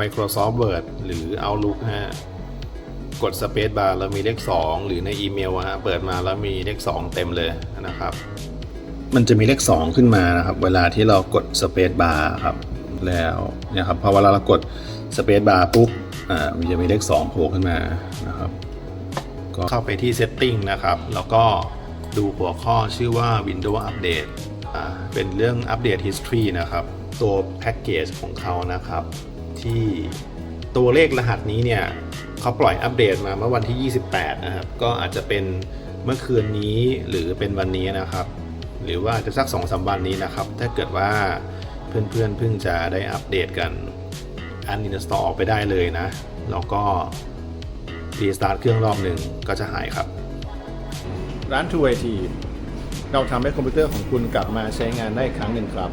Microsoft Word หรือ Outlook ฮะกด Space Bar แล้วมีเลข 2 หรือในอีเมลอะฮะเปิดมาแล้วมีเลข 2 เต็มเลยนะครับ มันจะมีเลข 2 ขึ้นมานะครับ เวลาที่เรากด Space Bar ครับแล้วเนี่ยครับพอเวลาเรากด Space Bar ปุ๊บอ่ามันจะมีเลข 2 โผล่ขึ้นมานะครับ ก็เข้าไปที่ Setting นะครับ แล้วก็ดูหัวข้อชื่อว่า Windows Update อ่าเป็นเรื่อง Update History นะครับ ตัวแพ็กเกจของเขานะครับ ที่ตัวเลขรหัสนี้เนี่ยเขาปล่อยอัปเดตมาเมื่อวันที่ 28 นะครับ ก็อาจจะเป็นเมื่อคืนนี้หรือเป็นวันนี้นะครับ หรือว่าจะสัก2อสวันนี้นะครับ ถ้าเกิดว่าเพื่อนๆเพิ่งจะได้อัปเดตกันอันอินสตอลออกไปได้เลยนะ แล้วก็รีสตาร์ทเครื่องรอบหนึ่งก็จะหายครับ ร้าน True IT เราทำให้คอมพิวเตอร์ของคุณกลับมาใช้งานได้ครั้งหนึ่งครับ